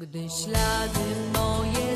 Gdy ślady moje.